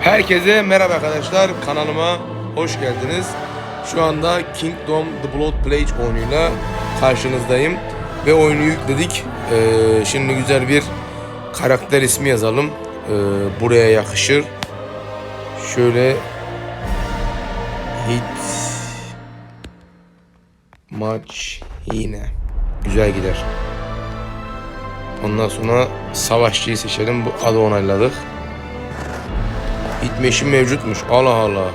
Herkese merhaba arkadaşlar. Kanalıma hoş geldiniz. Şu anda Kingdom The Blood Pledge oyunuyla karşınızdayım. Ve oyunu yükledik. Ee, şimdi güzel bir karakter ismi yazalım. Ee, buraya yakışır. Şöyle hit maç yine. Güzel gider. Ondan sonra savaşçıyı seçelim. Bu adı onayladık. İtmeşi mevcutmuş. Allah Allah.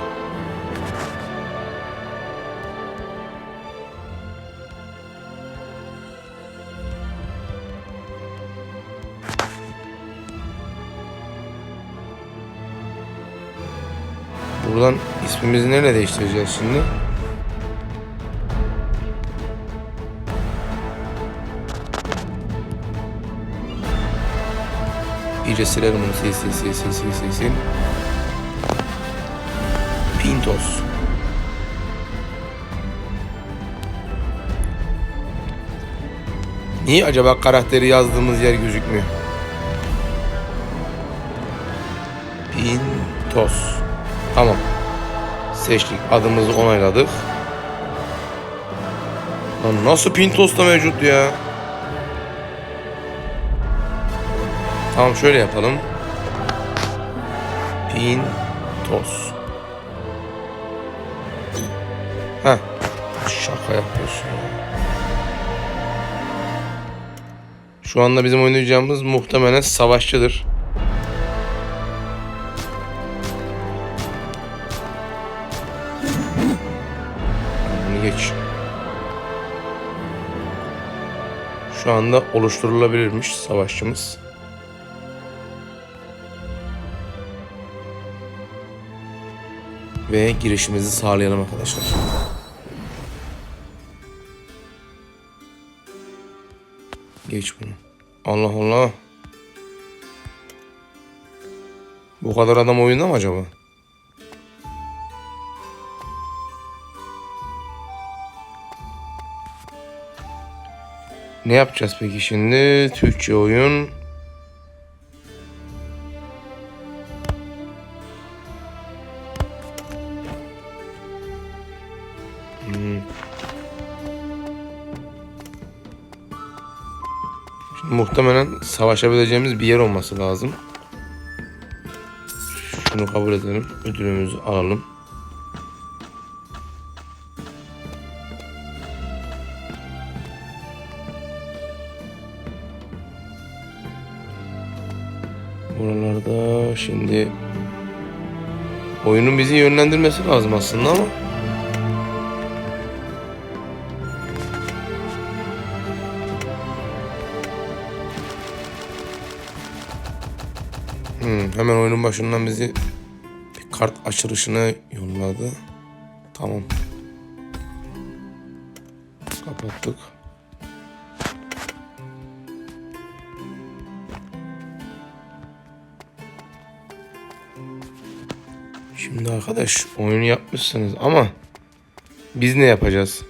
Buradan ismimizi nereye değiştireceğiz şimdi? İyice silelim bunu. Sil sil sil sil sil sil sil. Pintos. Niye acaba karakteri yazdığımız yer gözükmüyor? Pintos. Tamam. Seçtik. Adımızı onayladık. Lan nasıl Pintos da mevcut ya? Tamam şöyle yapalım. Pintos. Şaka yapıyorsun ya. Şu anda bizim oynayacağımız muhtemelen savaşçıdır. Bunu geç. Şu anda oluşturulabilirmiş savaşçımız. Ve girişimizi sağlayalım arkadaşlar. Geç bunu. Allah Allah. Bu kadar adam oyunda mı acaba? Ne yapacağız peki şimdi? Türkçe oyun. Şimdi muhtemelen savaşabileceğimiz bir yer olması lazım. Şunu kabul edelim. Ödülümüzü alalım. Buralarda şimdi oyunun bizi yönlendirmesi lazım aslında ama hemen oyunun başından bizi bir kart açılışına yolladı. Tamam. Kapattık. Şimdi arkadaş oyunu yapmışsınız ama biz ne yapacağız?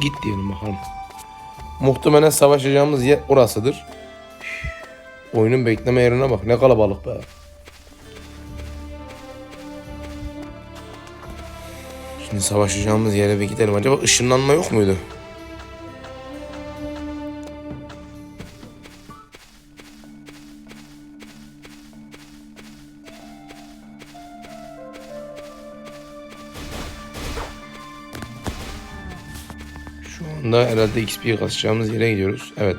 Git diyelim bakalım. Muhtemelen savaşacağımız yer orasıdır. Oyunun bekleme yerine bak. Ne kalabalık be. Şimdi savaşacağımız yere bir gidelim. Acaba ışınlanma yok muydu? Şu anda herhalde XP kasacağımız yere gidiyoruz. Evet.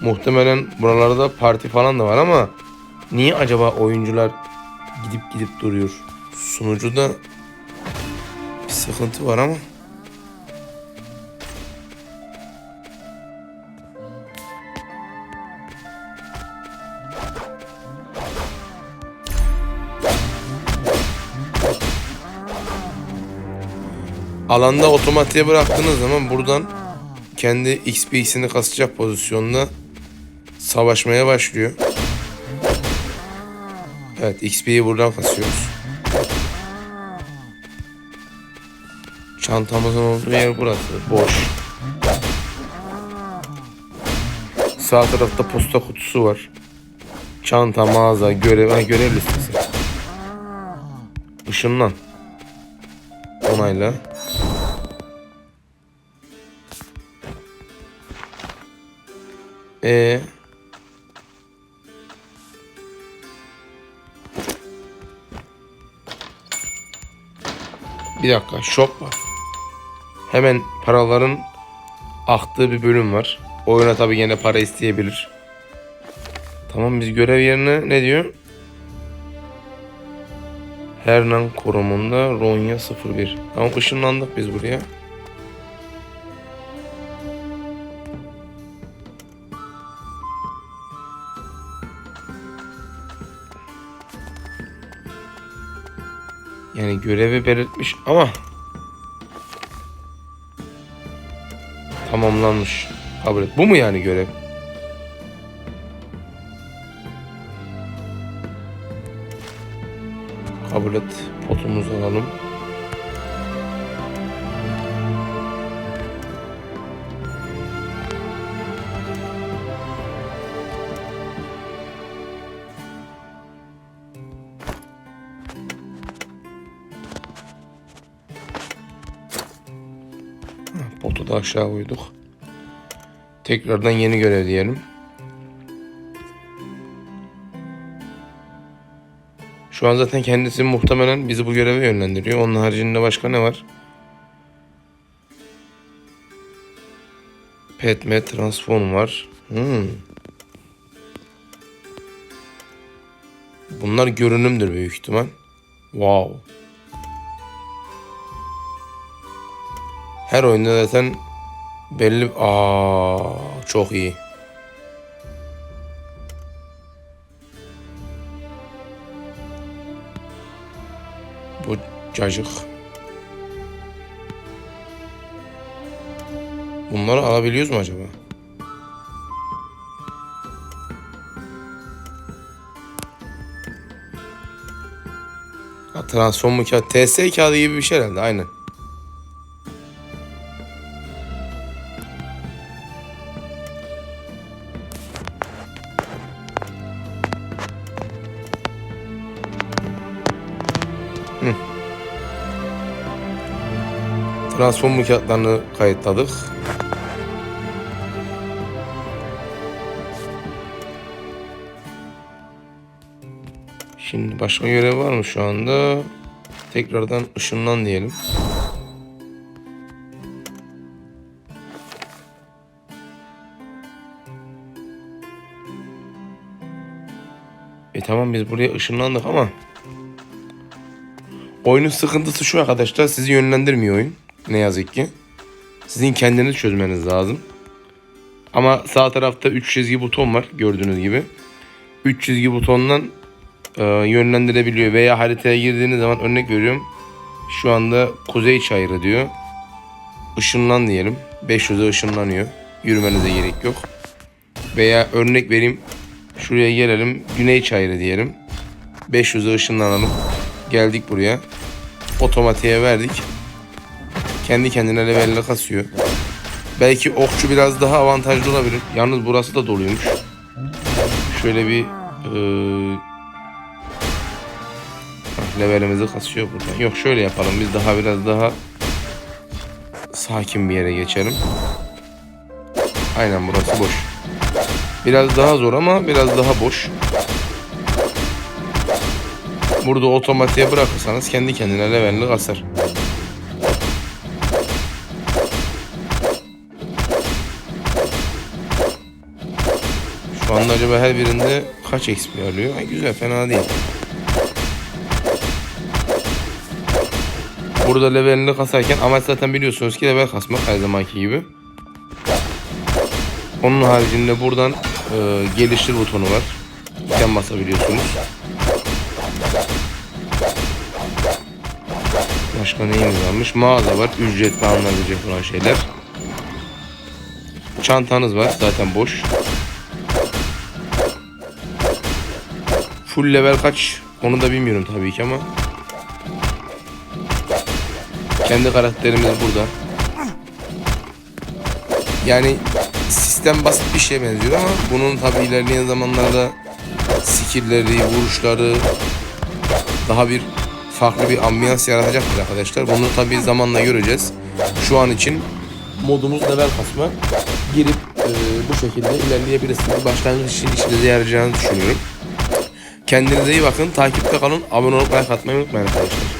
Muhtemelen buralarda parti falan da var ama niye acaba oyuncular gidip gidip duruyor? Sunucuda bir sıkıntı var ama. Alanda otomatiğe bıraktığınız zaman buradan kendi XP'sini kasacak pozisyonda savaşmaya başlıyor. Evet XP'yi buradan kasıyoruz. Çantamızın olduğu yer burası. Boş. Sağ tarafta posta kutusu var. Çanta, mağaza, görev, ha, görev listesi. Işınlan. Onayla. E Bir dakika, shop var. Hemen paraların aktığı bir bölüm var. Oyuna tabi gene para isteyebilir. Tamam biz görev yerine ne diyor? Hernan korumunda Ronya 01. Tamam ışınlandık biz buraya. Yani görevi belirtmiş ama tamamlanmış. Kabul et. Bu mu yani görev? Kabul et. Potumuzu alalım. Potu da aşağı koyduk. Tekrardan yeni görev diyelim. Şu an zaten kendisi muhtemelen bizi bu göreve yönlendiriyor. Onun haricinde başka ne var? Petme transform var. Hmm. Bunlar görünümdür büyük ihtimal. Wow. Her oyunda zaten belli... Aa, çok iyi. Bu cacık. Bunları alabiliyoruz mu acaba? Transform kağıdı. TS kağıdı gibi bir şey herhalde aynen. Transform kağıtlarını kayıtladık. Şimdi başka görev var mı şu anda? Tekrardan ışınlan diyelim. E tamam biz buraya ışınlandık ama Oyunun sıkıntısı şu arkadaşlar sizi yönlendirmiyor oyun. Ne yazık ki. Sizin kendiniz çözmeniz lazım. Ama sağ tarafta 3 çizgi buton var gördüğünüz gibi. 3 çizgi butondan e, yönlendirebiliyor veya haritaya girdiğiniz zaman örnek veriyorum. Şu anda kuzey çayırı diyor. Işınlan diyelim. 500'e ışınlanıyor. Yürümenize gerek yok. Veya örnek vereyim. Şuraya gelelim. Güney çayırı diyelim. 500'e ışınlanalım. Geldik buraya. Otomatiğe verdik. Kendi kendine levelle kasıyor. Belki okçu biraz daha avantajlı olabilir. Yalnız burası da doluymuş. Şöyle bir eee levelimizi kasıyor burada. Yok şöyle yapalım. Biz daha biraz daha sakin bir yere geçelim. Aynen burası boş. Biraz daha zor ama biraz daha boş. Burada otomatiğe bırakırsanız kendi kendine levelini kasar. Şu anda acaba her birinde kaç XP alıyor? Ay, güzel fena değil. Burada levelini kasarken amaç zaten biliyorsunuz ki level kasmak her zamanki gibi. Onun haricinde buradan e, geliştir butonu var. İken basabiliyorsunuz. Başka neyimiz varmış? Mağaza var. Ücretli alınabilecek olan şeyler. Çantanız var. Zaten boş. Full level kaç? Onu da bilmiyorum tabii ki ama. Kendi karakterimiz burada. Yani sistem basit bir şeye benziyor ama bunun tabi ilerleyen zamanlarda skill'leri, vuruşları daha bir farklı bir ambiyans yaratacaktır arkadaşlar. Bunu tabi zamanla göreceğiz. Şu an için modumuz level kasma. Girip e, bu şekilde ilerleyebilirsiniz. Başlangıç için işinize yarayacağını düşünüyorum. Kendinize iyi bakın. Takipte kalın. Abone olup like atmayı unutmayın arkadaşlar.